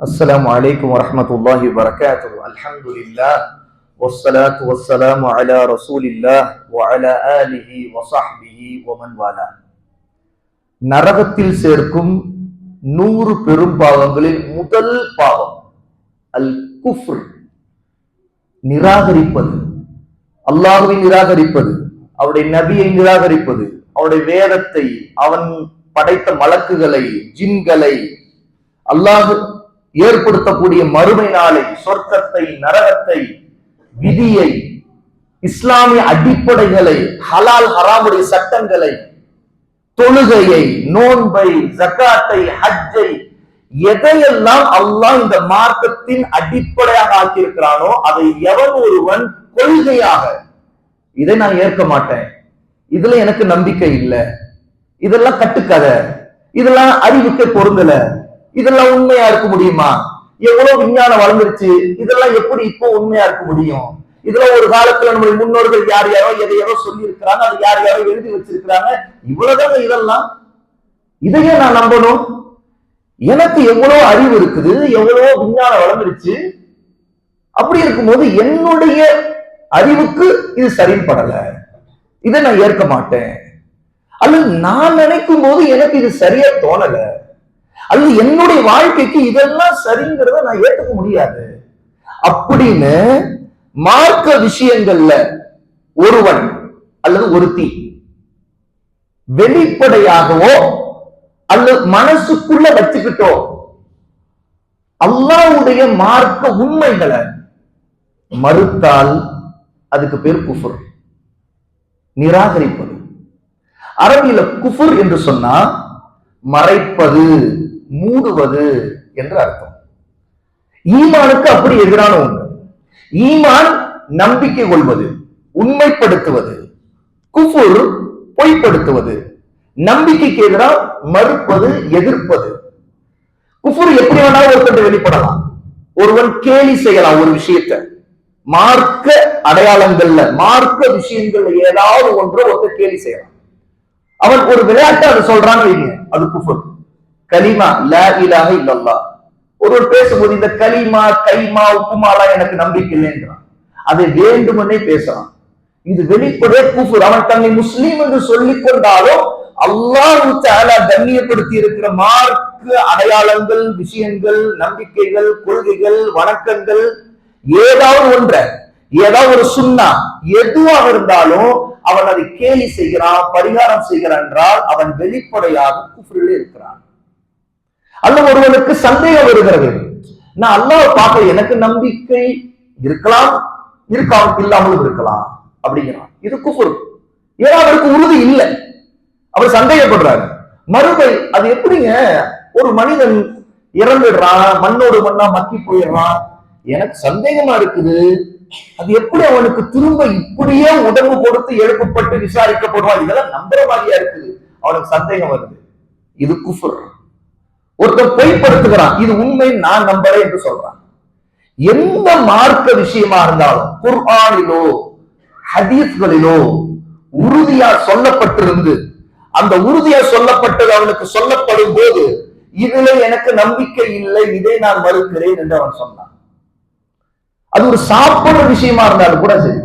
السلام عليكم ورحمة الله وبركاته الحمد لله والصلاة والسلام على رسول الله وعلى آله وصحبه ومن والاه நரகத்தில் சேர்க்கும் நூறு பெரும் பாவங்களில் முதல் பாவம் அல் குஃப்ர் நிராகரிப்பது அல்லாஹுவை நிராகரிப்பது அவருடைய நபியை நிராகரிப்பது அவருடைய வேதத்தை அவன் படைத்த மலக்குகளை ஜின்களை அல்லாஹ் ஏற்படுத்தக்கூடிய மறுமை நாளை சொர்க்கத்தை நரகத்தை விதியை இஸ்லாமிய அடிப்படைகளை ஹலால் ஹராமுடைய சட்டங்களை தொழுகையை நோன்பை ஜக்காத்தை ஹஜ்ஜை எதையெல்லாம் அல்லாஹ் இந்த மார்க்கத்தின் அடிப்படையாக ஆக்கியிருக்கிறானோ அதை எவன் ஒருவன் கொள்கையாக இதை நான் ஏற்க மாட்டேன். இதுல எனக்கு நம்பிக்கை இல்லை. இதெல்லாம் கட்டுக்கதை. இதெல்லாம் அறிவுக்கு பொருந்தலை. இதெல்லாம் உண்மையா இருக்க முடியுமா? எவ்வளவு விஞ்ஞானம் வளர்ந்துருச்சு இதெல்லாம் எப்படி இப்போ உண்மையா இருக்க முடியும்? இதுல ஒரு காலத்துல நம்முடைய முன்னோர்கள் யார் யாரோ எதை யாரோ சொல்லி இருக்கிறாங்க அது யார் யாரோ எழுதி வச்சிருக்கிறாங்க. இவ்வளவுதாங்க இதெல்லாம். இதையே நான் நம்பணும். எனக்கு எவ்வளவு அறிவு இருக்குது எவ்வளவோ விஞ்ஞானம் வளர்ந்துருச்சு. அப்படி இருக்கும்போது என்னுடைய அறிவுக்கு இது சரிப்படல. இதை நான் ஏற்க மாட்டேன். அல்லது நான் நினைக்கும் போது எனக்கு இது சரியா தோணல. அல்லது என்னுடைய வாழ்க்கைக்கு இதெல்லாம் சரிங்கிறத நான் ஏற்றுக்க முடியாது. அப்படின்னு மார்க்க விஷயங்கள்ல ஒருவன் அல்லது ஒருத்தி வெளிப்படையாகவோ அல்லது மனசுக்குள்ள வச்சுக்கிட்டோ அல்லாவுடைய மார்க்க உண்மைகளை மறுத்தால் அதுக்கு பேர் குஃபுர். நிராகரிப்பது. அரபியில குஃபுர் என்று சொன்னா மறைப்பது. மூடுவது என்று அர்த்தம். ஈமானுக்கு அப்படி எதிரான ஒன்று. ஈமான் நம்பிக்கை கொள்வது உண்மைப்படுத்துவது குஃபுர் பொய்ப்படுத்துவது நம்பிக்கைக்கு எதிராக மறுப்பது எதிர்ப்பது. குஃபுர் எப்படி வேணாலும் ஒருத்தர் வெளிப்படலாம். ஒருவன் கேலி செய்யலாம் ஒரு விஷயத்தை. மார்க்க அடையாளங்கள்ல மார்க்க விஷயங்கள்ல ஏதாவது ஒன்று ஒருத்தர் கேலி செய்யலாம். அவன் ஒரு விளையாட்டு அதை சொல்றான்னு வைங்க அது குஃபுர். கலிமா லா இலாக இல்லல்லா. ஒருவர் பேசும்போது இந்த கலிமா கைமா உப்புமாலாம் எனக்கு நம்பிக்கை இல்லைன்றான். அதை வேண்டுமென்னே பேசலாம் இது வெளிப்படைய குஃபுர். அவன் தன்னை முஸ்லீம் என்று சொல்லிக் கொண்டாலும் அல்லாஹ் தாலா கண்ணியப்படுத்தி இருக்கிற மார்க்கு அடையாளங்கள் விஷயங்கள் நம்பிக்கைகள் கொள்கைகள் வணக்கங்கள் ஏதாவது ஒன்ற ஏதாவது ஒரு சுண்ணா எதுவாக இருந்தாலும் அவன் அதை கேலி செய்கிறான் பரிகாரம் செய்கிறான் என்றால் அவன் வெளிப்படையாக குஃப்ரில் இருக்கிறான். அல்ல ஒருவனுக்கு சந்தேகம் வருகிறது. நான் அல்லாஹ் பார்க்க எனக்கு நம்பிக்கை இருக்கலாம் இருக்காம இல்லாமலும் இருக்கலாம் அப்படிங்கிறான். இது குஃபுர் ஏன்னா அவருக்கு உறுதி இல்லை. அவர் சந்தேகப்படுறாரு. மறுபடி அது எப்படிங்க? ஒரு மனிதன் இறந்துடுறான் மண்ணோடு மண்ணா மக்கி போயிடுறான். எனக்கு சந்தேகமா இருக்குது. அது எப்படி அவனுக்கு திரும்ப இப்படியே உடம்பு கொடுத்து எழுப்பப்பட்டு விசாரிக்கப்படுவான்? இதெல்லாம் நம்புற மாதிரியா இருக்குது. அவனுக்கு சந்தேகம் வருது. இது குஃபுர். ஒருத்தர் பொய்ப்படுத்துகிறான். இது உண்மை நான் நம்புறேன் என்று சொல்றான். எந்த மார்க்க விஷயமா இருந்தாலும் குர்ஆனிலோ ஹதீஸ்களிலோ உறுதியா சொல்லப்பட்டிருந்து அந்த உறுதியா சொல்லப்பட்டது அவனுக்கு சொல்லப்படும் போது இதுல எனக்கு நம்பிக்கை இல்லை இதை நான் மறுக்கிறேன் என்று அவன் சொன்னான். அது ஒரு சாப்பிடுற விஷயமா இருந்தாலும் கூட சரி.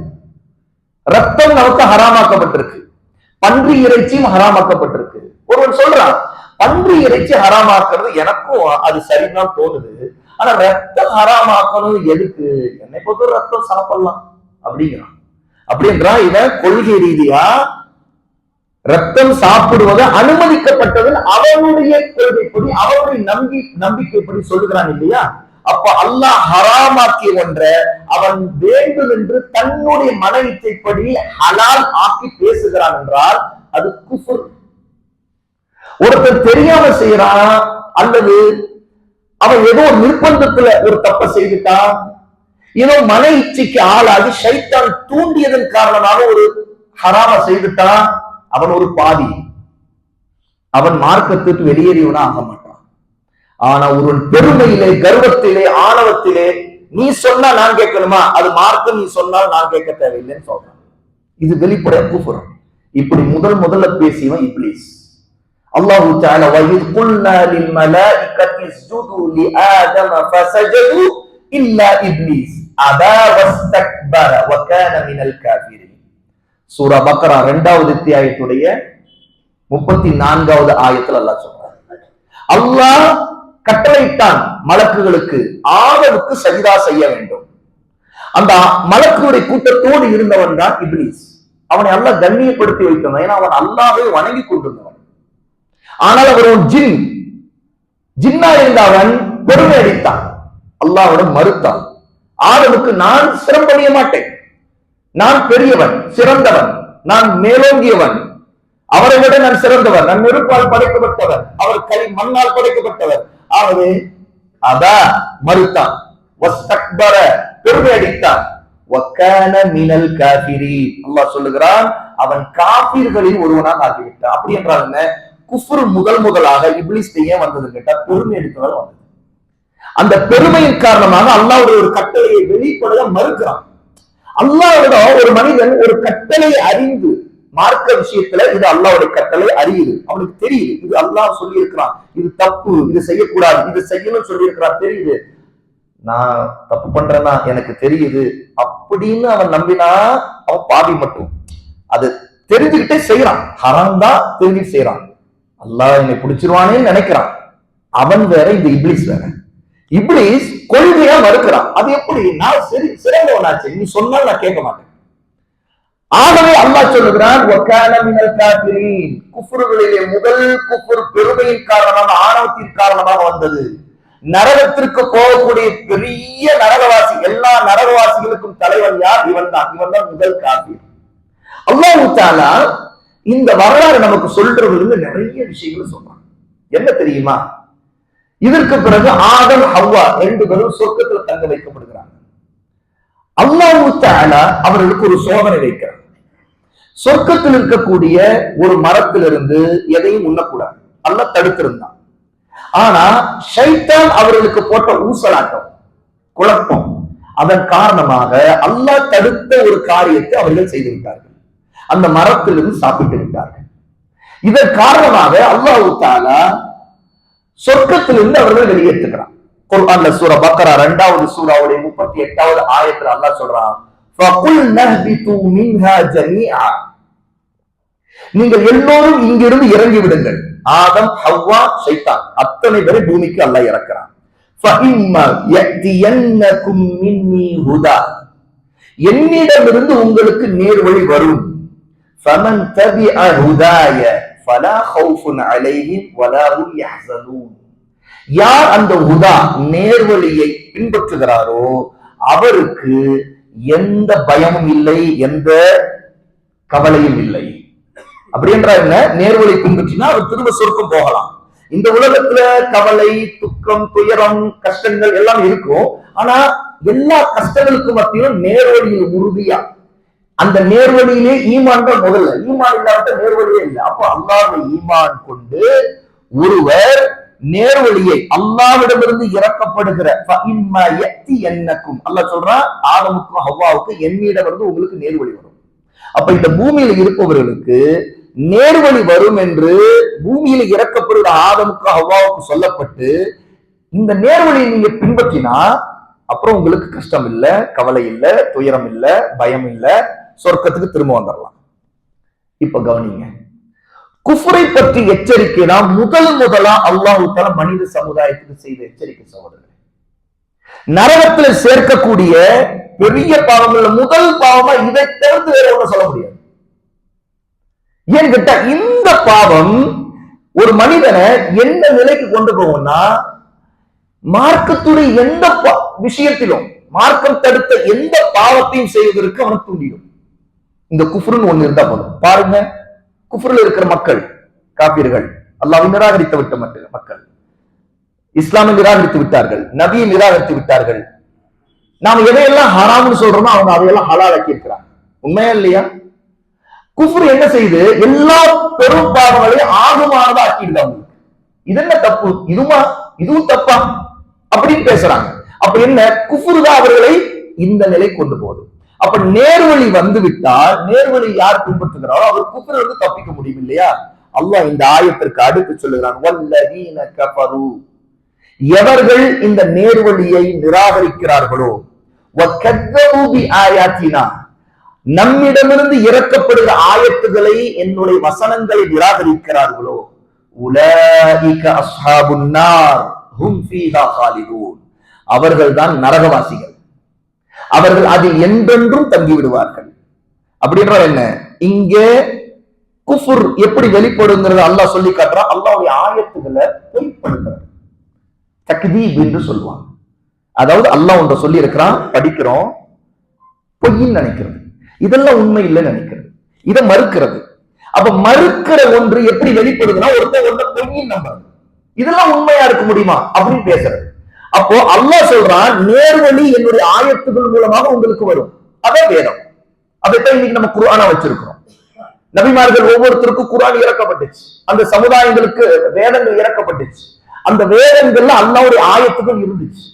ரத்தம் நமக்கு ஹராமாக்கப்பட்டிருக்கு. பன்றி இறைச்சியும் ஹராமாக்கப்பட்டிருக்கு. ஒருவன் சொல்றான் பன்றி இறைச்சி ஹராமாக்குறது எனக்கும் அது சரிதான் தோணுது. ஆனா ரத்தம் ஹராமாக்கணும் எதுக்கு? என்னை பொறுத்த ரத்தம் சாப்பிடலாம் அப்படிங்கிறான். அப்படின்றா இவன் கொள்கை ரீதியா ரத்தம் சாப்பிடுவது அனுமதிக்கப்பட்டது அவனுடைய கொள்கைப்படி அவனுடைய நம்பி நம்பிக்கைப்படி சொல்லுகிறான் இல்லையா? அப்ப அல்லாஹ் ஹராமாக்கிய ஒன்ற அவன் வேண்டும் என்று தன்னுடைய மன இச்சைப்படி ஹலால் ஆக்கி பேசுகிறான் என்றால் அது குஃபுர். ஒருத்தர் தெரியாம செய்யறான் அல்லது அவன் ஏதோ ஒரு நிர்பந்தத்துல ஒரு தப்ப செய்துட்டான் ஏதோ மன இச்சைக்கு ஆளாகி சைத்தான் தூண்டியதன் காரணமாக ஒரு ஹராம செய்துட்டான் அவன் ஒரு பாதி அவன் மார்க்கத்துக்கு வெளியேறியவனா ஆக மாட்டான். ஆனா ஒருவன் பெருமையிலே கர்வத்திலே ஆணவத்திலே நீ சொன்னா நான் கேட்கணுமா? அது மார்க்கம் நீ சொன்னால் நான் கேட்க தேவையில்லைன்னு சொல்றான். இது வெளிப்படைய கூப்புறம் இப்படி முதல் முதல்ல பேசியவன் இப்ளீஸ். அல்லாஹ் தாலா வயிர் குல்னா லில் மலாயிகத்தி இஸ்ஜுது லி ஆதம ஃபஸஜது இல்லா சூரா பக்ரா இரண்டாவது அத்தியாயத்துடைய முப்பத்தி நான்காவது ஆயத்தில் அல்லாஹ் சொல்றார் அல்லாஹ் கட்டளையிட்டான் மலக்குகளுக்கு ஆதவுக்கு சரிதா செய்ய வேண்டும். அந்த மலக்குடைய கூட்டத்தோடு இருந்தவன் தான் இப்லீஸ் அவனை அல்லாஹ் கண்ணியப்படுத்தி வைத்தவன் ஏன்னா அவன் அல்லாவே வணங்கி கொண்டிருந்தவன் ஆனால் அவர் ஒரு ஜின். ஜின்னா இருந்த அவன் பெருமை அடித்தான். அல்லாஹ்விடம் மறுத்தான். ஆதவுக்கு நான் சிறப்படைய மாட்டேன். நான் பெரியவன் சிறந்தவன் நான் மேலோங்கியவன். அவரை விட நான் சிறந்தவர் நான் நெருப்பால் படைக்கப்பட்டவர் அவர் கை மண்ணால் படைக்கப்பட்டவர். ஆகவே அதா மறுத்தான். பெருமை அடித்தான். மினல் காபிரி அல்லாஹ் சொல்லுகிறான் அவன் காபீர்களில் ஒருவனாக ஆகிவிட்டான். அப்படி என்றால் என்ன? குஃப்ரு முதல் முதலாக இப்லிஸ் ஏன் வந்தது கேட்டா பெருமை எடுத்தவர் வந்தது. அந்த பெருமையின் காரணமாக அல்லாவுடைய ஒரு கட்டளையை வெளிப்பட மறுக்கிறான். அல்லாவோட ஒரு மனிதன் ஒரு கட்டளை அறிந்து மார்க்க விஷயத்துல இது அல்லாவுடைய கட்டளை அறியுது. அவனுக்கு தெரியுது. இது அல்லாஹ் சொல்லி இருக்கிறான் இது தப்பு. இது செய்யக்கூடாது. இது செய்யணும்னு சொல்லி இருக்கிறான் தெரியுது. நான் தப்பு பண்றேன்னா எனக்கு தெரியுது அப்படின்னு அவன் நம்பினா அவன் பாவி மட்டும். அது தெரிஞ்சுக்கிட்டே செய்யறான். ஹராம் தான் தெரிஞ்சுட்டு செய்யறான். அல்லாஹ் என்னை பிடிச்சிருவானேன்னு நினைக்கிறான். அவன் வேற இந்த இப்ளிஸ் வேற. இப்ளிஸ் கொள்கையா மறுக்கிறான். அது எப்படி? நான் சரி சிறந்தவனாச்சு. நீ சொன்னால் நான் கேட்க மாட்டேன். ஆகவே அல்லாஹ் சொல்லுகிறான் "வக்கான முதல் குஃபுர் பெருமையின் காரணமாக ஆணவத்தின் காரணமாக வந்தது. நரகத்திற்கு போகக்கூடிய பெரிய நரகவாசி எல்லா நரகவாசிகளுக்கும் தலைவன் யார்? இவன் தான் இவன் தான் முதல் காபி அல்லாஹ் இந்த வரலாறு நமக்கு சொல்றதுல நிறைய விஷயங்களை சொல்றாங்க. என்ன தெரியுமா? இதற்கு பிறகு ஆதம் ஹவ்வா ரெண்டு பேரும் சொர்க்கத்துல தங்க வைக்கப்படுகிறாங்க. அல்லாஹ் அவர்களுக்கு ஒரு சோதனை வைக்கிறார் சொர்க்கத்தில் இருக்கக்கூடிய ஒரு மரத்திலிருந்து எதையும் உண்ணக்கூடாது. அல்ல தடுத்திருந்தான். ஆனா ஷைத்தான் அவர்களுக்கு போட்ட ஊசலாட்டம் குழப்பம். அதன் காரணமாக அல்லாஹ் தடுத்த ஒரு காரியத்தை அவர்கள் செய்துவிட்டார்கள். அந்த மரத்திலிருந்து சாப்பிட்டு சாப்பிட்டிருந்தார்கள் இதன் காரணமாக அல்லாஹு தாலா சொர்க்கத்திலிருந்து அவர்கள் வெளியேற்றுகிறான். குர்ஆன்ல சூரா பக்கரா ரெண்டாவது சூராவுடைய முப்பத்தி எட்டாவது ஆயத்துல அல்லாஹ் சொல்றான் நீங்கள் எல்லோரும் இங்கிருந்து இறங்கி விடுங்கள். ஆதம் ஹவ்வா சைத்தான் அத்தனை பேரை பூமிக்கு அல்லாஹ் இறக்கிறான். என்னிடமிருந்து உங்களுக்கு நேர் வழி வரும். ஃபமன் தபி அஹுதாய ஃபலா ஹவுஃபுன் அலைஹிம் வலாவும் யஹ்சனூன் யார் அந்த உதா நேர்வழியை பின்பற்றுகிறாரோ அவருக்கு எந்த பயமும் இல்லை எந்த கவலையும் இல்லை. அப்படின்ற என்ன? நேர்வழி பின்பற்றினா அவர் திரும்ப சொர்க்கம் போகலாம். இந்த உலகத்துல கவலை துக்கம் துயரம் கஷ்டங்கள் எல்லாம் இருக்கும். ஆனா எல்லா கஷ்டங்களுக்கும் மத்தியும் நேர்வழியில் உறுதியா அந்த நேர்வழியிலே ஈமான் முதல்ல. ஈமான் இல்லாத நேர்வழியே இல்லை. அப்போ அல்லாவை ஈமான் கொண்டு ஒருவர் நேர்வழியை அல்லாவிடமிருந்து இறக்கப்படுகிற என்னக்கும். அல்ல சொல்றான் ஆதமுக்கும் ஹவ்வாவுக்கு என்னிடம் இருந்து உங்களுக்கு நேர்வழி வரும். அப்ப இந்த பூமியில இருப்பவர்களுக்கு நேர்வழி வரும் என்று பூமியில இறக்கப்படுகிற ஆதமுக்கு ஹவ்வாவுக்கு சொல்லப்பட்டு இந்த நேர்வழியை நீங்க பின்பற்றினா அப்புறம் உங்களுக்கு கஷ்டம் இல்லை கவலை இல்லை துயரம் இல்லை பயம் இல்லை சொர்க்கத்துக்கு திரும்ப வந்துடலாம் இப்ப கவனிங்க. குஃபரை பற்றி எச்சரிக்கை தான் முதல் முதலா அல்லாஹு மனித சமுதாயத்துக்கு செய்த எச்சரிக்கை சகோதரர் நரகத்தில் சேர்க்கக்கூடிய பெரிய பாவங்கள்ல முதல் பாவமா இதை தவிர்த்து வேற ஒண்ணு சொல்ல முடியாது. ஏன் கேட்டா இந்த பாவம் ஒரு மனிதனை எந்த நிலைக்கு கொண்டு போகும்னா மார்க்கத்துடைய எந்த பா- விஷயத்திலும் மார்க்கம் தடுத்த எந்த பாவத்தையும் செய்வதற்கு அவனை தூண்டிடும். இந்த குஃப்ருன்னு ஒண்ணு இருந்தா போதும். பாருங்க குஃப்ருல இருக்கிற மக்கள் காப்பீர்கள் அல்லாஹ்வை நிராகரித்து விட்ட மக்கள். இஸ்லாமை நிராகரித்து விட்டார்கள் நபியை நிராகரித்து விட்டார்கள். நாம எதையெல்லாம் ஹராம்னு சொல்றோமோ அவங்க அதையெல்லாம் ஹலாலாக்கி இருக்கிறாங்க. உண்மையா இல்லையா? குஃப்ரு என்ன செய்யுது எல்லா பெரும் பாவங்களையும் ஆகுமானதா ஆக்கிடுது அவங்களுக்கு. இது என்ன தப்பு? இதுமா? இதுவும் தப்பா? அப்படின்னு பேசுறாங்க. அப்ப என்ன? குஃப்ரு தான் அவர்களை இந்த நிலை கொண்டு போகுது. அப்ப நேர்வழி வந்து விட்டால் நேர்வழி யார் பின்பற்றுகிறாரோ அவர் குஃப்ரு வந்து தப்பிக்க முடியும் இல்லையா? அல்லாஹ் இந்த ஆயத்திற்கு அடுத்து சொல்லுகிறான் எவர்கள் இந்த நேர்வழியை நிராகரிக்கிறார்களோ வக்கத்தபு நம்மிடமிருந்து இறக்கப்படுகிற ஆயத்துகளை என்னுடைய வசனங்களை நிராகரிக்கிறார்களோ உலகிக அவர்கள்தான் நரகவாசிகள். அவர்கள் அதில் என்றென்றும் தங்கி விடுவார்கள் அப்படின்றால் என்ன? இங்கே குஃபுர் எப்படி வெளிப்படுங்கிறது அல்லாஹ் சொல்லி காட்டுறான் அல்லாவுடைய ஆயத்துகளை பொய்ப்படுத்துறது தக்தீப் என்று சொல்லுவாங்க அதாவது அல்லாஹ் ஒன்றை சொல்லி இருக்கிறான் படிக்கிறோம் பொய்ன்னு நினைக்கிறது. இதெல்லாம் உண்மை இல்லைன்னு நினைக்கிறது. இதை மறுக்கிறது. அப்ப மறுக்கிற ஒன்று எப்படி வெளிப்படுதுன்னா ஒருத்தர் ஒருத்தர் பொய்யின் நம்புறது. இதெல்லாம் உண்மையா இருக்க முடியுமா? அப்படின்னு பேசுறது. அப்போ அல்லாஹ் சொல்றான் நேர்வழி என்னுடைய ஆயத்துகள் மூலமாக உங்களுக்கு வரும். அதான் வேதம். அதைத்தான் இன்னைக்கு நம்ம குர்ஆனா வச்சிருக்கிறோம். நபிமார்கள் ஒவ்வொருத்தருக்கும் குரான் இறக்கப்பட்டுச்சு. அந்த சமுதாயங்களுக்கு வேதங்கள் இறக்கப்பட்டுச்சு. அந்த வேதங்கள்ல அல்லாவுடைய ஆயத்துகள் இருந்துச்சு.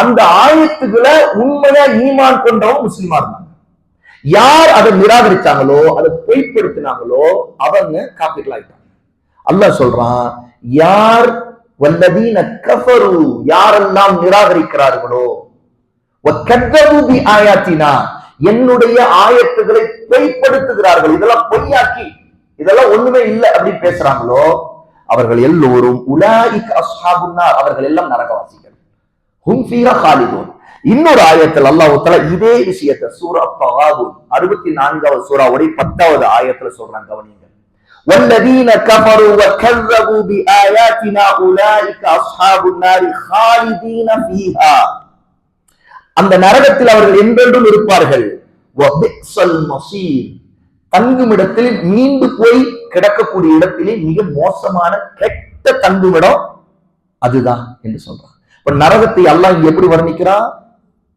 அந்த ஆயத்துக்களை உண்மையா ஈமான் கொண்டவன் முஸ்லிமா இருந்தாங்க. யார் அதை நிராகரிச்சாங்களோ அதை பொய்ப்படுத்தினாங்களோ அவங்க காப்பீர்கள் ஆயிட்டாங்க அல்லாஹ் சொல்றான் யார் வல்லதீன கஃபரு யாரெல்லாம் நிராகரிக்கிறார்களோ? ஆயாத்தினா என்னுடைய ஆயத்துகளை பொய்ப்படுத்துகிறார்கள். இதெல்லாம் பொய்யாக்கி இதெல்லாம் ஒண்ணுமே இல்லை அப்படின்னு பேசுறாங்களோ? அவர்கள் எல்லோரும் உலாயிக் அஸ்ஹாபுன்னார். அவர்கள் எல்லாம் நரகவாசிகள். ஹும்ஃபீரா ஹாலிதோன் இன்னொரு ஆயத்தில் அல்லாஹ் இதே விஷயத்தை சூரா தகாபுன் அறுபத்தி நான்காவது சூறாவுடைய பத்தாவது ஆயத்துல சொல்றாங்க கவனிங்க والذين كفروا وكذبوا بآياتنا أولئك أصحاب النار خالدين فيها அந்த நரகத்தில் அவர்கள் என்றென்றும் இருப்பார்கள் وبئس المصير தங்குமிடத்தில் மீண்டு போய் கிடக்கக்கூடிய இடத்திலே மிக மோசமான கெட்ட தங்குமிடம் அதுதான் என்று சொல்றான் இப்ப நரகத்தை அல்லாஹ் இங்க எப்படி வர்ணிக்கிறான்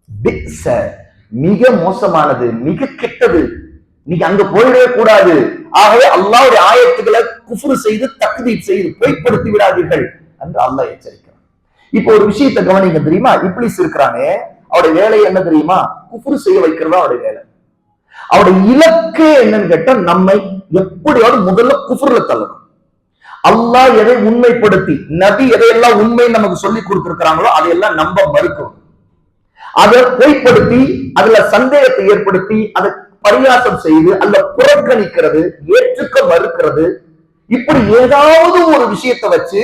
பிக்ஸ மிக மோசமானது மிக கெட்டது நீங்க அங்க போயிடவே கூடாது ஆகவே அல்லாவுடைய ஆயத்துக்களை குஃபுரு செய்து தக்தீப் செய்து பொய்ப்படுத்தி விடாதீர்கள் என்று அல்லாஹ் எச்சரிக்கிறான். இப்போ ஒரு விஷயத்தை கவனிங்க தெரியுமா? இப்ளிஸ் இருக்கிறானே அவருடைய வேலை என்ன தெரியுமா? குஃபுரு செய்ய வைக்கிறதா அவருடைய வேலை. அவருடைய இலக்கு என்னன்னு கேட்டா நம்மை எப்படியாவது முதல்ல குஃபுர்ல தள்ளணும். அல்லாஹ் எதை உண்மைப்படுத்தி நபி எதையெல்லாம் உண்மை நமக்கு சொல்லி கொடுத்திருக்கிறாங்களோ அதையெல்லாம் நம்ப மறுக்கணும். அதை பொய்ப்படுத்தி அதுல சந்தேகத்தை ஏற்படுத்தி அதை பரியாசம் செய்து அல்ல புறக்கணிக்கிறது ஏற்றுக்க மறுக்கிறது. இப்படி ஏதாவது ஒரு விஷயத்தை வச்சு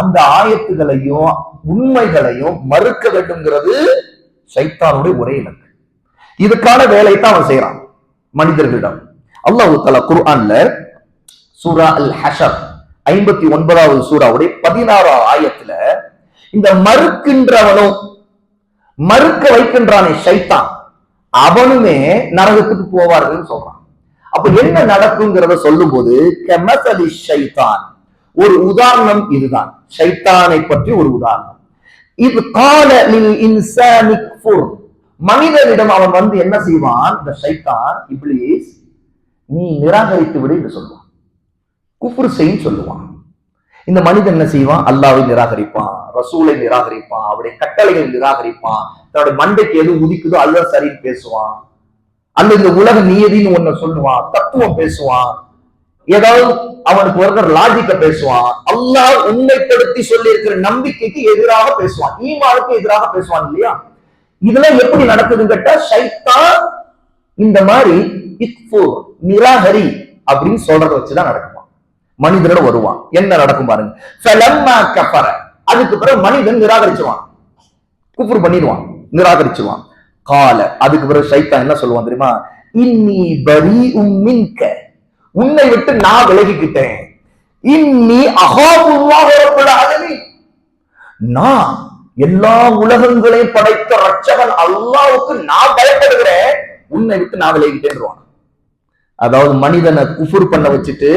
அந்த ஆயத்துகளையும் உண்மைகளையும் மறுக்க வேண்டும்ங்கிறது சைத்தானுடைய ஒரே இலக்கு. இதுக்கான வேலையைத்தான் அவன் செய்யறான் மனிதர்களிடம். அல்லாஹு தலா குர்ஆன்ல சூரா அல் ஹஷர் ஐம்பத்தி ஒன்பதாவது சூறாவுடைய பதினாறாவது ஆயத்துல இந்த மறுக்கின்றவனும் மறுக்க வைக்கின்றானே சைத்தான். அவனுமே நரகத்துக்கு போவார்கள்னு சொல்றான். அப்ப என்ன நடக்குங்கிறத சொல்லும் போது கெமசலி ஷைதான். ஒரு உதாரணம் இதுதான். ஷைத்தானை பற்றி ஒரு உதாரணம். இது கால மனிதனிடம் அவன் வந்து என்ன செய்வான்? இந்த ஷைத்தான் இப்ளீஸ் நீ நிராகரித்து விடு என்று சொல்லுவான். குஃப்ரு செய்யும் சொல்லுவான். இந்த மனிதன் என்ன செய்வான்? அல்லாவை நிராகரிப்பான். ரசூலை நிராகரிப்பான் அவருடைய கட்டளைகளை நிராகரிப்பான் தன்னுடைய மண்டைக்கு எது உதிக்குதோ அதுதான் சரின்னு பேசுவான். அல்ல இந்த உலக நியதின்னு ஒண்ணு சொல்லுவான் தத்துவம் பேசுவான். ஏதாவது அவனுக்கு ஒருத்தர் லாஜிக்க பேசுவான் அல்லாஹ் உண்மைப்படுத்தி சொல்லி இருக்கிற நம்பிக்கைக்கு எதிராக பேசுவான் ஈமானுக்கு எதிராக பேசுவான் இல்லையா? இதெல்லாம் எப்படி நடக்குதுன்னு கேட்டா சைத்தா இந்த மாதிரி இக்ஃபு நிராகரி அப்படின்னு சொல்றத வச்சுதான் நடக்குமா மனிதனோட வருவான். என்ன நடக்கும் பாருங்க. அதுக்கு பிறகு மனிதன் நிராகரிச்சுவான் குஃபுர் பண்ணிடுவான். நிராகரிச்சுவான் கால அதுக்கு பிறகு சைத்தான் என்ன சொல்லுவான் தெரியுமா? இன்னி பரி உம்மின்க உன்னை விட்டு நான் விலகிக்கிட்டேன். இன்னி அகாபுல்லாஹ் நான் எல்லா உலகங்களையும் படைத்த ரட்சகன் அல்லாவுக்கு நான் பயப்படுகிறேன். உன்னை விட்டு நான் விலகிட்டேன் அதாவது மனிதனை குஃபுர் பண்ண வச்சுட்டு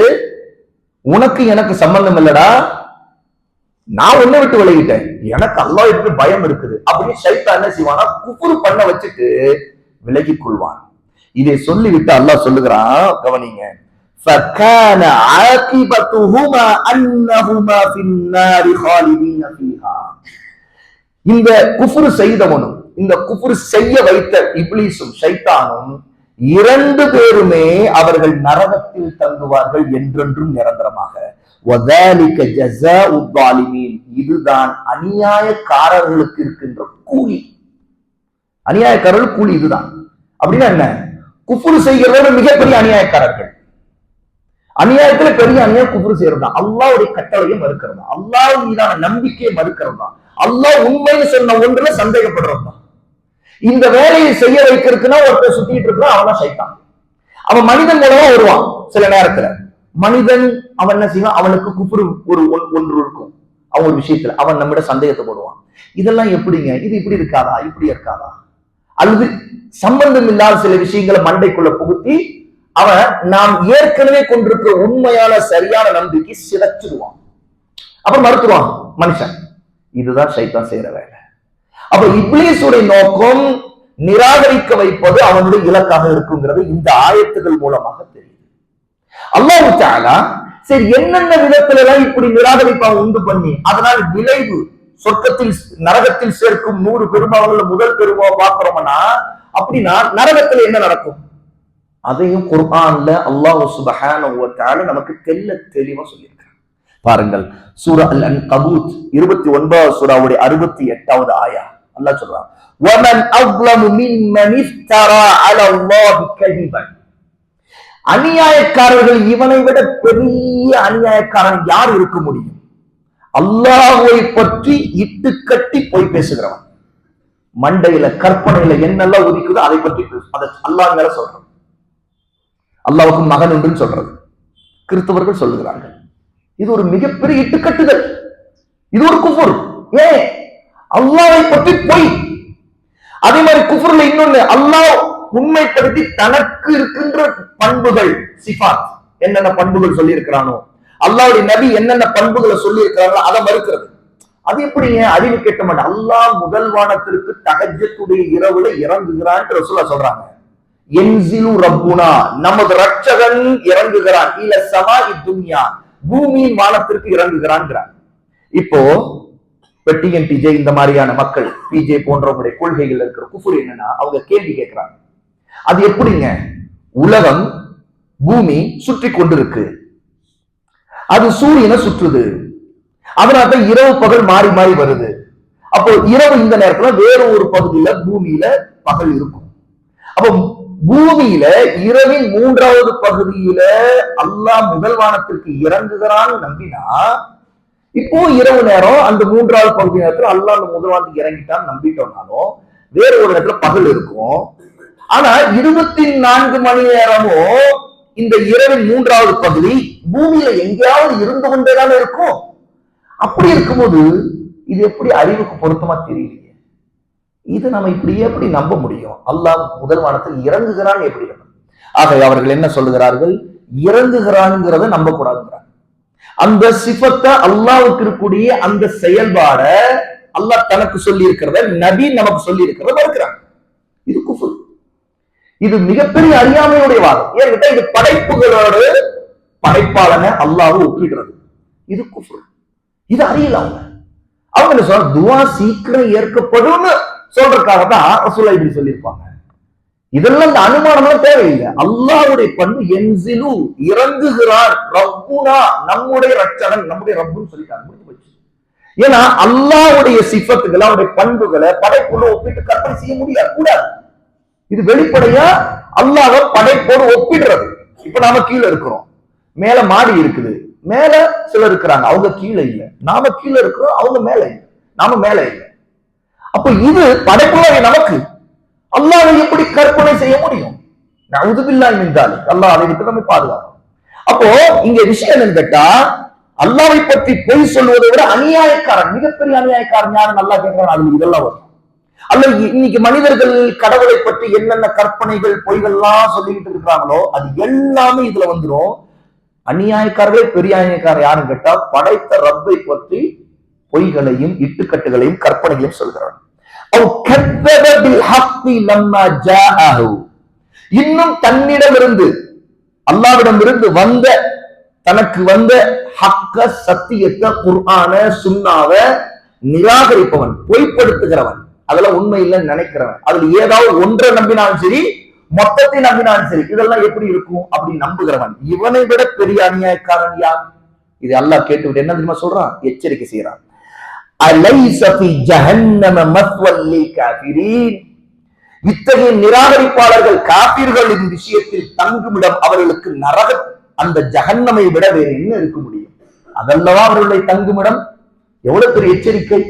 உனக்கு எனக்கு சம்பந்தம் இல்லடா. நான் உன்னை விட்டு விலகிட்டேன் எனக்கு அல்லாஹ் விட்டு பயம் இருக்குது அப்படின்னு ஷைத்தான் என்ன செய்வானா குஃபுர் பண்ண வச்சுட்டு விலகிக் கொள்வான் இதை சொல்லிவிட்டு அல்லாஹ் சொல்லுகிறான் கவனிங்க فكان عاقبتهما انهما في النار خالدين فيها இந்த குஃப்ரு செய்தவனும் இந்த குஃப்ரு செய்ய வைத்த இப்லீஸும் ஷைத்தானும் இரண்டு பேருமே அவர்கள் நரகத்தில் தங்குவார்கள் என்றென்றும் நிரந்தரமாக وَذَلِكَ جَزَاءُ الظَّالِمِينَ இதுதான் அநியாயக்காரர்களுக்கு இருக்கின்ற கூலி. அநியாயக்காரர்கள் கூலி இதுதான். அப்படின்னா என்ன? குஃபுரு செய்கிறதோட மிகப்பெரிய அநியாயக்காரர்கள். அநியாயத்துல பெரிய அநியாயம் குஃபுரு செய்யறது? தான் அல்லாவுடைய கட்டளையை மறுக்கிறது? தான் அல்லாஹ் மீதான நம்பிக்கையை மறுக்கிறது? தான் அல்லாஹ் உண்மைன்னு சொன்ன ஒன்றுல சந்தேகப்படுறது? தான் இந்த வேலையை செய்ய வைக்கிறதுக்குன்னா ஒருத்தர் சுத்திட்டு இருக்கிறான் அவன் தான் சைத்தான் அவன் மனிதன் மூலமா வருவான் சில நேரத்துல. மனிதன் அவன் என்ன செய்வான்? அவனுக்கு குப்புறு ஒரு ஒன்- ஒன்று இருக்கும். அவன் ஒரு விஷயத்துல. அவன் நம்மிட சந்தேகத்தை போடுவான். இதெல்லாம் எப்படிங்க? இது இப்படி இருக்காதா? இப்படி இருக்காதா? அல்லது சம்பந்தம் இல்லாத சில விஷயங்களை மண்டைக்குள்ள புகுத்தி அவன் நாம் ஏற்கனவே கொண்டிருக்கிற உண்மையான சரியான நம்பிக்கை சிதைச்சிடுவான் அப்புறம் மறுத்துருவான் மனுஷன். இதுதான் சைத்தான் செய்யற வேலை. அப்ப இப்ளீஸுடைய நோக்கம் நிராகரிக்க வைப்பது அவனுடைய இலக்காக இருக்குங்கிறது இந்த ஆயத்துகள் மூலமாக தெரியுது. அல்லாஹ் சரி என்னென்ன விதத்துல எல்லாம் இப்படி நிராகரிப்பான் உண்டு பண்ணி அதனால் விளைவு சொர்க்கத்தில் நரகத்தில் சேர்க்கும் நூறு பெருமாவங்கள முதல் பெருமாவை பார்க்கிறோம்னா அப்படின்னா நரகத்துல என்ன நடக்கும் அதையும் குர்ஆன்ல அல்லாஹ் சுப்ஹானஹு வ தஆலா நமக்கு தெல்ல தெளிவா சொல்லியிருக்காங்க பாருங்கள் சூரா அல் அன்கபூத் இருபத்தி ஒன்பதாவது சூராவுடைய அறுபத்தி எட்டாவது ஆயா அல்லாஹ் சொல்றான் وَمَنْ أَظْلَمُ مِمَّنِ افْتَرَى عَلَى اللَّهِ كَذِبًا அநியாயக்காரர்கள் இவனை விட பெரிய அநியாயக்காரன் யார் இருக்க முடியும்? அல்லாஹை பற்றி இட்டு கட்டி போய் பேசுகிறவன். மண்டையில கற்பனையில என்னெல்லாம் உதிக்குதோ அதை பற்றி பேசு. அதை அல்லாஹ் மேல சொல்றான். அல்லாவுக்கு மகன் என்று சொல்றது. கிறிஸ்தவர்கள் சொல்லுகிறார்கள். இது ஒரு மிகப்பெரிய இட்டுக்கட்டுதல். இது ஒரு குஃபுர். ஏன்? அல்லாவை பற்றி பொய். அதே மாதிரி குஃபுர்ல இன்னொன்னு அல்லாஹ் உண்மைப்படுத்தி தனக்கு இருக்கின்ற பண்புகள் சிஃபாத். என்னென்ன பண்புகள் சொல்லி இருக்கிறானோ அல்லாவுடைய நபி என்னென்ன பண்புகளை சொல்லி இருக்கிறாங்களோ அதை மறுக்கிறது. அது எப்படிங்க அறிவு கேட்ட மாட்டேன்? அல்லாஹ் முதல் வானத்திற்கு தகஜத்துடைய இரவுல இறங்குகிறான் ரசூலா சொல்றாங்க. என்சிலு ரப்புனா நமது ரட்சகன் இறங்குகிறான். இல்ல சமா துன்யா பூமியின் வானத்திற்கு இறங்குகிறான் இப்போ இப்ப டிஎன்டிஜே இந்த மாதிரியான மக்கள் பிஜே போன்றவங்களுடைய கொள்கைகள் இருக்கிற குஃபுர் என்னன்னா அவங்க கேள்வி கேட்கிறாங்க. அது எப்படிங்க? உலகம் பூமி சுற்றி கொண்டிருக்கு. அது சூரியனை சுற்றுது. அதனால தான் இரவு பகல் மாறி மாறி வருது. அப்போ இரவு இந்த நேரத்துல வேற ஒரு பகுதியில பூமியில பகல் இருக்கும். அப்போ பூமியில இரவின் மூன்றாவது பகுதியில அல்லாஹ் முதல் வானத்திற்கு இறங்குகிறான்னு நம்பினா இப்போ இரவு நேரம் அந்த மூன்றாவது பகுதி நேரத்துல அல்லாஹ் அந்த முதல் வானத்துக்கு இறங்கிட்டான்னு நம்பிட்டோம்னாலும் வேற ஒரு இடத்துல பகல் இருக்கும். ஆனா இருபத்தி நான்கு மணி நேரமும் இந்த இரவின் மூன்றாவது பகுதி பூமியில எங்கேயாவது இருந்து கொண்டேதான இருக்கும். அப்படி இருக்கும்போது இது எப்படி அறிவுக்கு பொருத்தமா தெரியலையே? இது நம்ம இப்படி எப்படி நம்ப முடியும்? அல்லாஹ் முதல் வானத்தில் இறங்குகிறான் எப்படி? நம்ப ஆக அவர்கள் என்ன சொல்லுகிறார்கள்? இறங்குகிறான்ங்கிறத நம்ப கூடாதுங்கிறாங்க அந்த சிபத்தை அல்லாவுக்கு இருக்கக்கூடிய அந்த செயல்பாட அல்லாஹ் தனக்கு சொல்லி இருக்கிறத நபி நமக்கு சொல்லி இருக்கிறத மறுக்கிறாங்க இது மிகப்பெரிய அறியாமையுடைய வாதம். ஏன்கிட்ட இது படைப்புகளோடு படைப்பாளனை அல்லாஹ் ஒப்பிடுறது இது குஃபர். இது அறியல அவங்க. அவங்க என்ன சொல்ற துவா சீக்கிரம் ஏற்கப்படும்னு சொல்றதுக்காக தான் ரசூலா இப்படி சொல்லியிருப்பாங்க. இதெல்லாம் இந்த அனுமானம்லாம் தேவையில்லை. அல்லாவுடைய பண்பு என்சிலு இறங்குகிறார். ரப்புனா நம்முடைய ரட்சகன் நம்முடைய ரப்புன்னு சொல்லிட்டாங்க. முடிஞ்சு போச்சு. ஏன்னா அல்லாவுடைய சிஃபத்துகளை அவருடைய பண்புகளை படைப்புள்ள ஒப்பிட்டு கற்பனை செய்ய முடியாது. கூடாது. இது வெளிப்படையா அல்லாஹ் படைப்போடு ஒப்பிடுறது. இப்ப நாம கீழே இருக்கிறோம். மேல மாடி இருக்குது. மேல சிலர் இருக்கிறாங்க. அவங்க கீழே இல்ல. நாம கீழே இருக்கிறோம். அவங்க மேல இல்லை. நாம மேல இல்லை. அப்ப இது படைப்புள்ள நமக்கு. அல்லாவை எப்படி கற்பனை செய்ய முடியும்? நவுதுபில்லாஹி மின் அல்லாஹ் அதை விட்டு நம்மை பாதுகாக்கும் அப்போ இங்க விஷயம் என்னன்னு கேட்டா பத்தி பற்றி பொய் சொல்வதை விட அநியாயக்காரன் மிகப்பெரிய அநியாயக்காரன் யாரு நல்லா கேட்கிறான். அதுல இதெல்லாம் வரும். அல்லது இன்னைக்கு மனிதர்கள் கடவுளை பற்றி என்னென்ன கற்பனைகள் பொய்கள்லாம் சொல்லிக்கிட்டு இருக்கிறாங்களோ அது எல்லாமே இதுல வந்துரும். அநியாயக்காரர்களே பெரிய அநியாயக்காரர் யாருன்னு கேட்டா படைத்த ரப்பை பற்றி பொய்களையும் இட்டுக்கட்டுகளையும் கற்பனைகளையும் சொல்கிறான் இன்னும் தன்னிடமிருந்து அல்லாவிடமிருந்து வந்த தனக்கு வந்த ஹக்க சத்தியத்தை குர்ஆன சுண்ணாவை நிராகரிப்பவன் பொய்ப்படுத்துகிறவன். அதெல்லாம் உண்மை இல்லைன்னு நினைக்கிறவன். அதுல ஏதாவது ஒன்றை நம்பினாலும் சரி மொத்தத்தை நம்பினாலும் சரி இதெல்லாம் எப்படி இருக்கும் அப்படி நம்புகிறவன். இவனை விட பெரிய அநியாயக்காரன் யார்? இது அல்லாஹ் கேட்டுவிட்டு என்ன தெரியுமா சொல்றான்? எச்சரிக்கை செய்யறான் இத்தகைய நிராகரிப்பாளர்கள் காப்பீர்களின் விஷயத்தில் தங்குமிடம் அவர்களுக்கு நரக அந்த ஜஹன்னமை விட வேறு என்ன இருக்க முடியும்? அதல்லவா அவர்களுடைய தங்குமிடம்? எவ்வளவு பெரிய எச்சரிக்கை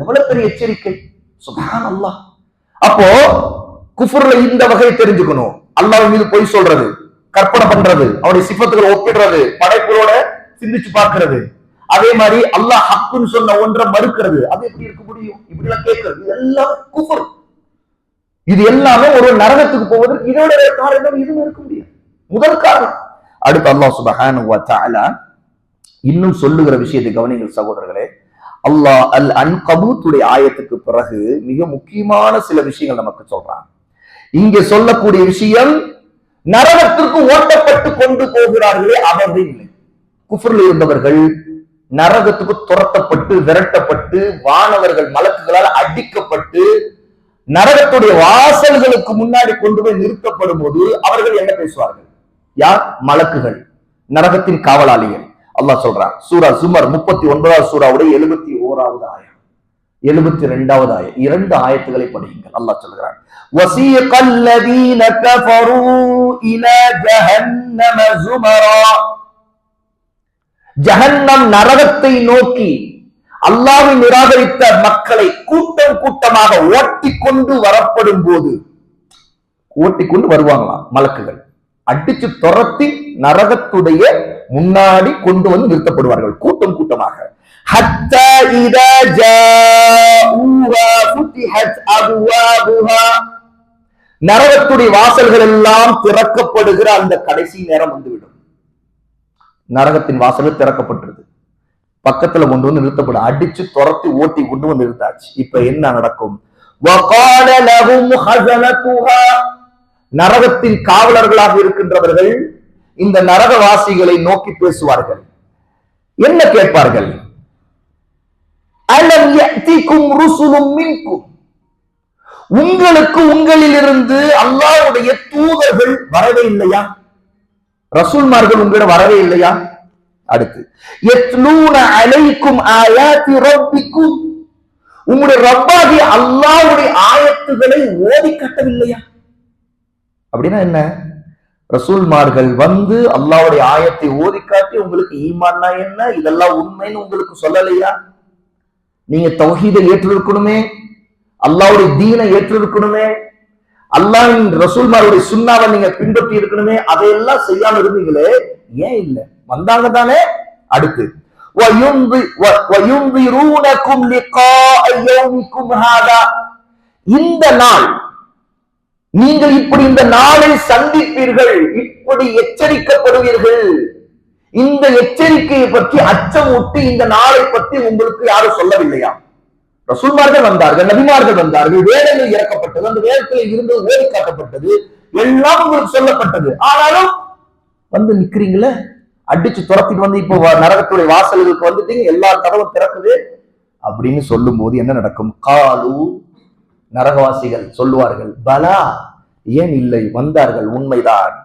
எவ்வளவு பெரிய எச்சரிக்கை? சுபான் அல்லாஹ் அப்போ குஃபுர்ல இந்த வகையை தெரிஞ்சுக்கணும். அல்லாஹ் மீது பொய் சொல்றது கற்பனை பண்றது அவருடைய சிப்பத்துகளை ஒப்பிடுறது படைப்புகளோட சிந்திச்சு பார்க்கிறது. அதே மாதிரி அல்லாஹ் ஹக்குன்னு சொன்ன ஒன்றை மறுக்கிறது. அது எப்படி இருக்க முடியும்? இப்படி எல்லாம் கேட்கறது. இது எல்லாம் குஃபுர். இது எல்லாமே ஒரு நரகத்துக்கு போவதற்கு இதோட காரணம் இதுவும் இருக்க முடியாது முதல் காரணம். அடுத்து அல்லாஹ் சுபஹானஹு வ தஆலா இன்னும் சொல்லுகிற விஷயத்தை கவனிங்கள் சகோதரர்களே. அல்லாஹ் அல் அன்கபூத்துடைய ஆயத்துக்கு பிறகு மிக முக்கியமான சில விஷயங்கள் நமக்கு சொல்றான் இங்க சொல்லக்கூடிய விஷயம் நரகத்திற்கு ஓட்டப்பட்டு கொண்டு போகிறார்களே அவர்கள். இல்லை குஃபர்ல இருந்தவர்கள் நரகத்துக்கு துரத்தப்பட்டு விரட்டப்பட்டு வானவர்கள் மலக்குகளால் அடிக்கப்பட்டு நரகத்துடைய வாசல்களுக்கு முன்னாடி கொண்டு போய் நிறுத்தப்படும் போது அவர்கள் என்ன பேசுவார்கள்? யார்? மலக்குகள். நரகத்தின் காவலாளிகள். அல்லாஹ் சொல்றான் சூரா சுமர் முப்பத்தி ஒன்பதாவது சூறாவுடைய எழுபத்தி ஓராவது ஆயம் எழுபத்தி ரெண்டாவது ஆயம் இரண்டு ஆயத்துகளை படியுங்கள் அல்லாஹ் சொல்கிறான் وَسِيقَ الَّذِينَ كَفَرُوا إِلَى جَهَنَّمَ زُمَرًا ஜஹன்னம் நரகத்தை நோக்கி அல்லாஹ்வை நிராகரித்த மக்களை கூட்டம் கூட்டமாக ஓட்டிக்கொண்டு வரப்படும் போது ஓட்டிக்கொண்டு வருவாங்களாம் மலக்குகள் அடிச்சு துரத்தி நரகத்துடைய முன்னாடி கொண்டு வந்து நிறுத்தப்படுவார்கள் கூட்டம் கூட்டமாக. நரகத்துடைய வாசல்கள் எல்லாம் திறக்கப்படுகிற அந்த கடைசி நேரம் வந்துவிடும். நரகத்தின் வாசல்கள் திறக்கப்பட்டிருது. பக்கத்துல கொண்டு வந்து நிறுத்தப்படும். அடிச்சு துரத்தி ஓட்டி கொண்டு வந்து நிறுத்தாச்சு. இப்ப என்ன நடக்கும்? நரகத்தின் காவலர்களாக இருக்கின்றவர்கள் இந்த நரகவாசிகளை நோக்கி பேசுவார்கள். என்ன கேட்பார்கள்? அலம் யஅதிகும் ருசுலும் மின்கும். உங்களுக்கு உங்களிலிருந்து அல்லாவுடைய தூதர்கள் வரவே இல்லையா? ரசூல்மார்கள் உங்களிடம் வரவே இல்லையா? அடுத்து அலைக்கும் ஆயாத்தி ரப்பிக்கும். உங்களுடைய ரப்பாகி அல்லாவுடைய ஆயத்துகளை ஓதி கட்டவில்லையா அப்படின்னா என்ன? ரசூல்மார்கள் வந்து அல்லாவுடைய ஆயத்தை ஓதி காட்டி உங்களுக்கு ஈமான்னா என்ன? இதெல்லாம் உண்மைன்னு உங்களுக்கு சொல்லலையா? நீங்க தௌஹீதை ஏற்றிருக்கணுமே அல்லாவுடைய தீனை ஏற்றிருக்கணுமே அல்லாவின் ரசூல்மாருடைய சுண்ணாவை நீங்க பின்பற்றி இருக்கணுமே அதையெல்லாம் செய்யாம இருந்தீங்களே? ஏன் இல்லை? வந்தாங்க தானே? அடுத்து இந்த நாள் நீங்கள் இப்படி இந்த நாளை சந்திப்பீர்கள் இப்படி எச்சரிக்கப்படுவீர்கள். இந்த எச்சரிக்கையை பற்றி அச்சமூட்டி இந்த நாளை பற்றி உங்களுக்கு யாரும் சொல்லவில்லையா? ரசூல்மார்கள் வந்தார்கள் நபிமார்கள் வந்தார்கள் வேதங்கள் இறக்கப்பட்டது அந்த வேதத்தில் இருந்து ஓடி காட்டப்பட்டது எல்லாம் உங்களுக்கு சொல்லப்பட்டது. ஆனாலும் வந்து நிக்கிறீங்களே? அடிச்சு துரத்திட்டு வந்து இப்போ நரகத்துடைய வாசல்களுக்கு வந்துட்டீங்க எல்லா கதவும் திறக்குது. அப்படின்னு சொல்லும் போது என்ன நடக்கும்? காலு நரகவாசிகள் சொல்லுவார்கள் பலா ஏன் இல்லை? வந்தார்கள் உண்மைதான்.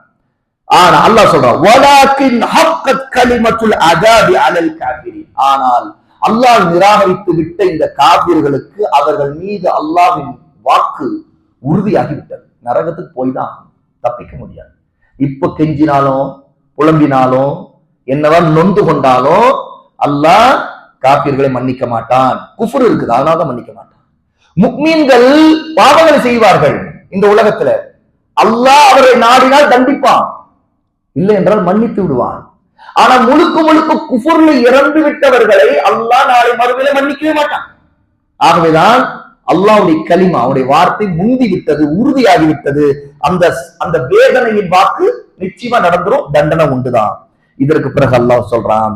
ஆனா அல்லாஹ் சொல்றான் வலாக்கின் ஹக்கத் கலிமத்துல் அதாபி அலல் காபிரின் ஆனால் அல்லாஹ் நிராகரித்து விட்ட இந்த காவிர்களுக்கு அவர்கள் மீது அல்லாஹ்வின் வாக்கு உறுதியாகிவிட்டது. நரகத்துக்கு போய் தான் தப்பிக்க முடியாது. இப்ப கெஞ்சினாலும் புலம்பினாலும் என்னதான் நொந்து கொண்டாலும் அல்லாஹ் காப்பீர்களை மன்னிக்க மாட்டான். குஃபுர் இருக்குது அதனால தான் மன்னிக்க மாட்டான். முக்மீன்கள் பாவங்களை செய்வார்கள் இந்த உலகத்துல. அல்லாஹ் அவரை நாடினால் தண்டிப்பான். இல்லை என்றால் மன்னித்து விடுவான். ஆனா முழுக்க முழுக்க குஃபுர்ல இறந்து விட்டவர்களை அல்லாஹ் நாளை மறுமையில மன்னிக்கவே மாட்டான். ஆகவேதான் அல்லாவுடைய கலிமா அவருடைய வார்த்தை முந்தி விட்டது உறுதியாகி விட்டது அந்த அந்த வேதனையின் வாக்கு நிச்சயமா நடந்துரும் தண்டனை உண்டுதான். இதற்கு பிறகு அல்லாஹ் சொல்றான்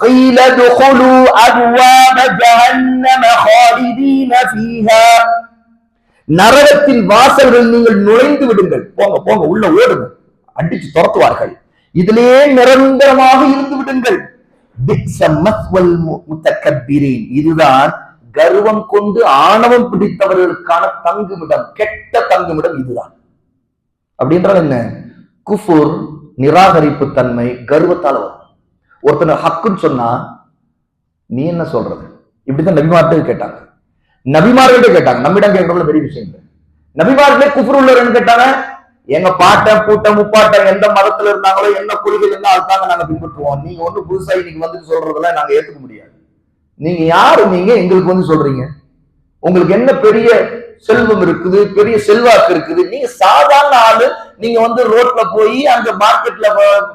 قيل ادخلوا أبواب جهنم خالدين فيها நரகத்தின் வாசல்கள் நீங்கள் நுழைந்து விடுங்கள் போங்க போங்க உள்ள ஓடுங்க அடிச்சு துரத்துவார்கள் இதிலே நிரந்தரமாக இருந்து விடுங்கள் பிக்ஸ மத்வல் மு- முத்தக்கப்பிரீன். இதுதான் கர்வம் கொண்டு ஆணவம் பிடித்தவர்களுக்கான தங்குமிடம் கெட்ட தங்குமிடம் இதுதான் அப்படின்றால் என்ன குஃபுர் நிராகரிப்பு தன்மை கர்வத்தால் வரும் ஒருத்தனை ஹக்குன்னு சொன்னா நீ என்ன சொல்றது? இப்படித்தான் நபிமார்கிட்ட கேட்டாங்க. நபிமார்கிட்ட கேட்டாங்க. நம்மிடம் கேட்கறதுல பெரிய விஷயம் இல்லை. நபிமார்களே குஃபர் உள்ளவர்னு கேட்டாங்க. எங்க பாட்டன் பூட்டம் முப்பாட்டம் எந்த மதத்துல இருந்தாங்களோ என்ன கொள்கையில் இருந்தா அதுதாங்க நாங்க பின்பற்றுவோம். நீங்க ஒண்ணு புதுசா இன்னைக்கு வந்து சொல்றதெல்லாம் நாங்க ஏத்துக்க முடியாது. நீங்க யாரு? நீங்க எங்களுக்கு வந்து சொல்றீங்க. உங்களுக்கு என்ன பெரிய செல்வம் இருக்குது? பெரிய செல்வாக்கு இருக்குது? நீங்க சாதாரண ஆளு நீங்க வந்து ரோட்ல போய் அங்க மார்க்கெட்ல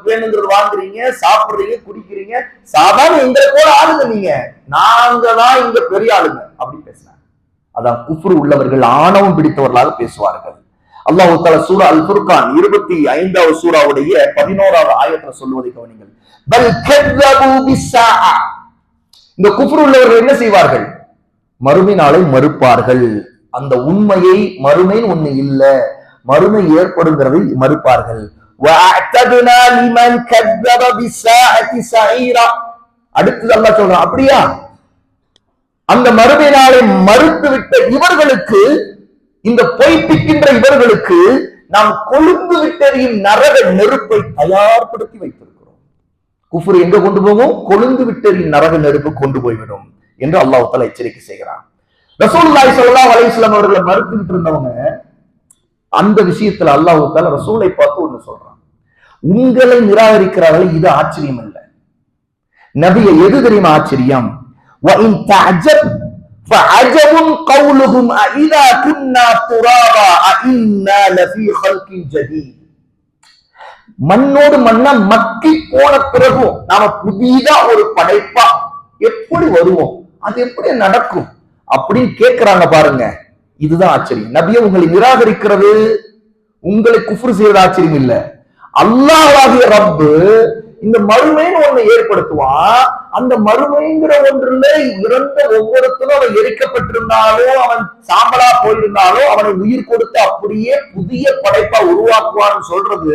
வேணுங்கிறது வாங்குறீங்க சாப்பிடுறீங்க குடிக்கிறீங்க சாதாரண இந்த போல ஆளுங்க நீங்க. நாங்க தான் இங்க பெரிய ஆளுங்க அப்படி பேசுறாங்க. அதான் குஃப்ரு உள்ளவர்கள் ஆணவம் பிடித்தவர்களாக பேசுவார்கள். அல்லாஹ் தல சூரா அல் புர்கான் இருபத்தி ஐந்தாவது சூறாவுடைய பதினோராவது ஆயத்துல சொல்லுவதை கவனிங்கள் இந்த குஃப்ரு உள்ளவர்கள் என்ன செய்வார்கள்? மறுமை நாளை மறுப்பார்கள். அந்த உண்மையை மறுமை ஒண்ணு இல்லை. மறுமை ஏற்படுங்கிறதை மறுப்பார்கள். அடுத்து அல்ல சொல்றான் அப்படியா? அந்த மறுமை மறுத்து விட்ட இவர்களுக்கு இந்த பொய்ப்பிக்கின்ற இவர்களுக்கு நாம் கொழுந்து விட்டெறியும் நரக நெருப்பை தயார்படுத்தி வைத்திருக்கிறோம். குஃபுர் எங்க கொண்டு போவோம் கொழுந்து விட்டெறியும் நரக நெருப்பு கொண்டு போய்விடும் என்று அல்லாஹ் எச்சரிக்கை செய்கிறான். ரசூல்லாய் சொல்லா அலையம் அவர்களை மறுத்துக்கிட்டு இருந்தவங்க அந்த விஷயத்துல அல்லாஹூத்தால ரசூலை பார்த்து ஒண்ணு சொல்றான். உங்களை நிராகரிக்கிறார்கள் இது ஆச்சரியம் இல்லை நபிய எது தெரியுமா ஆச்சரியம்? மண்ணோடு மண்ணா மக்கி போன பிறகும் நாம புதிதா ஒரு படைப்பா எப்படி வருவோம்? அது எப்படி நடக்கும்? அப்படின்னு கேக்குறாங்க பாருங்க. இதுதான் ஆச்சரியம். நபியை உங்களை நிராகரிக்கிறது. உங்களை குஃபுர் செய்யறது ஆச்சரியம் இல்ல. அல்லாஹாகிய ரப்பு இந்த மறுமைன்னு ஒண்ணு ஏற்படுத்துவான் அந்த மறுமைங்கிற ஒன்றுல இறந்த ஒவ்வொருத்தரும் அவன் எரிக்கப்பட்டிருந்தாலும் அவன் சாம்பலா போயிருந்தாலும் அவனை உயிர் கொடுத்து அப்படியே புதிய படைப்பா உருவாக்குவான்னு சொல்றது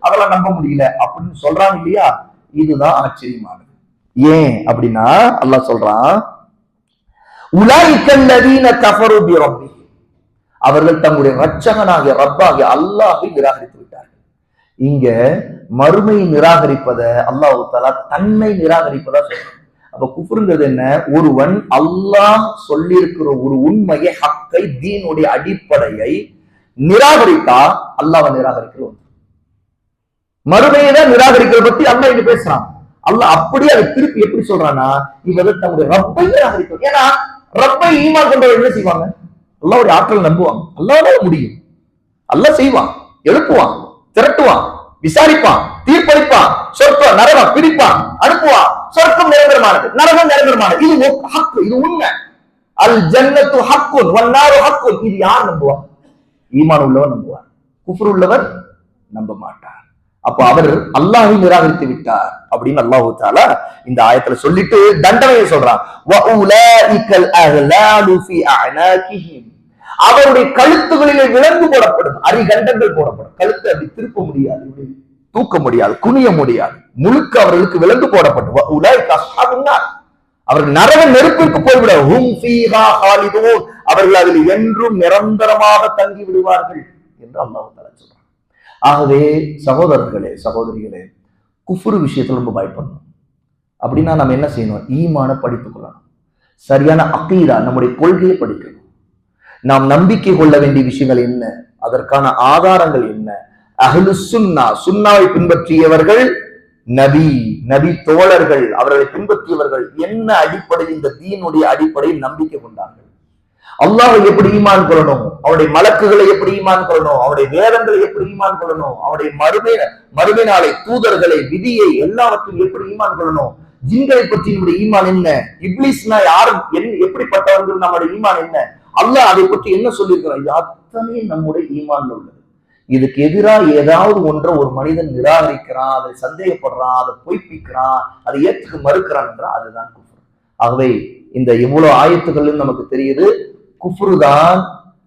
அதெல்லாம் நம்ப முடியல. அப்படின்னு சொல்றாங்க இல்லையா? இதுதான் ஆச்சரியமானது. ஏன் அப்படின்னா அல்லாஹ் சொல்றான் உலாய்க்கல்லதீன கஃபரு பி ரப்பி அவர்கள் தங்களுடைய ரட்சகனாகிய ரப்பாகிய அல்லாஹை நிராகரித்து விட்டார்கள். இங்க மறுமை நிராகரிப்பத அல்லாஹ் தலா தன்னை நிராகரிப்பதா சொல்றான். அப்ப குஃபுருங்கிறது என்ன? ஒருவன் அல்லாஹ் சொல்லியிருக்கிற ஒரு உண்மையை ஹக்கை தீனுடைய அடிப்படையை நிராகரித்தா அல்லாவை நிராகரிக்கிற ஒன்று. மறுமையை தான் நிராகரிக்கிறத பத்தி அல்லாஹ் இங்க பேசுறான். அல்லாஹ் அப்படியே அதை திருப்பி எப்படி சொல்றான்னா இவர்கள் தம்முடைய ரப்பை நிராகரிக்கும் ஏன்னா ரப்பை ஈமான் கொண்டவர் என்ன செய்வாங்க? அல்லாவுடைய ஆற்றல் நம்புவாங்க. அல்லாதான் முடியும். அல்லாஹ் செய்வான். எழுப்புவான். திரட்டுவான். விசாரிப்பான். தீர்ப்பளிப்பான். சொற்ப நரகம் பிரிப்பான் அனுப்புவான். சொர்க்கம் நிரந்தரமானது. நரகம் நிரந்தரமானது. இது ஹக்கு. இது உண்மை. அல் ஜன்னத்து ஹக்குன். வல்லாறு ஹக்குன். இது யார் நம்புவார் ஈமான் உள்ளவர் நம்புவார். குஃபர் உள்ளவர் நம்ப மாட்டார். அப்ப அவர் அல்லாஹை நிராகரித்து விட்டார் அப்படின்னு அல்லாஹு தாலா இந்த ஆயத்துல சொல்லிட்டு தண்டனையை சொல்றான். அவருடைய கழுத்துகளிலே விலங்கு போடப்படும். அரிகண்டங்கள் போடப்படும். கழுத்தை அப்படி திருப்ப முடியாது. தூக்க முடியாது. குனிய முடியாது. முழுக்க அவர்களுக்கு விலங்கு போடப்பட்டு. வஉலாஇக அஸ்ஹாபுன் அவர்கள் நரக நெருப்பிற்கு போய்விட. ஹும் ஃபீஹா ஹாலிதூன். அவர்கள் அதில் என்றும் நிரந்தரமாக தங்கி விடுவார்கள் என்று அல்லாஹ் தஆலா ஆகவே சகோதரர்களே சகோதரிகளே குஃபுரு விஷயத்துல ரொம்ப பயப்படணும். அப்படின்னா நம்ம என்ன செய்யணும்? ஈமான படித்துக் கொள்ளணும். சரியான அக்கீதா நம்முடைய கொள்கையை படிக்கணும். நாம் நம்பிக்கை கொள்ள வேண்டிய விஷயங்கள் என்ன? அதற்கான ஆதாரங்கள் என்ன? அகலு சுன்னா சுன்னாவை பின்பற்றியவர்கள் நபி நபி தோழர்கள் அவர்களை பின்பற்றியவர்கள் என்ன அடிப்படை இந்த தீனுடைய அடிப்படையில் நம்பிக்கை கொண்டார்கள்? அல்லாஹை எப்படி ஈமான் கொள்ளணும்? அவருடைய மலக்குகளை எப்படி ஈமான் கொள்ளணும்? அவருடைய வேதங்களை எப்படி ஈமான் கொள்ளணும்? அவருடைய மறுமை மறுமை நாளை தூதர்களை விதியை எல்லாவற்றையும் எப்படி ஈமான் கொள்ளணும்? ஜின்களை பற்றி நம்முடைய ஈமான் என்ன? இப்ளிஸ்னா யாரும் என்ன எப்படிப்பட்டவர்கள் நம்முடைய ஈமான் என்ன? அல்ல அதை பற்றி என்ன சொல்லியிருக்கிறான்? இது அத்தனை நம்முடைய ஈமான் உள்ளது? இதுக்கு எதிராக ஏதாவது ஒன்றை ஒரு மனிதன் நிராகரிக்கிறான் அதை சந்தேகப்படுறான் அதை பொய்ப்பிக்கிறான் அதை ஏற்றுக்க மறுக்கிறான் என்றால் அதுதான் குஃப்ரு. ஆகவே இந்த இவ்வளவு ஆயத்துகள்னு நமக்கு தெரியுது குஃப்ரு தான்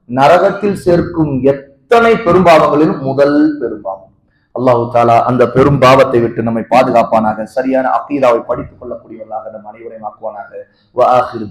நரகத்தில் சேர்க்கும் எத்தனை பெரும்பாவங்களிலும் முதல் பெரும்பாவம். அல்லாஹு தாலா அந்த பெரும் பாவத்தை விட்டு நம்மை பாதுகாப்பானாக சரியான அக்கீதாவை படித்துக் கொள்ளக்கூடியவர்களாக நம் அனைவரையும் ஆக்குவானாக. வ ஆஹிரு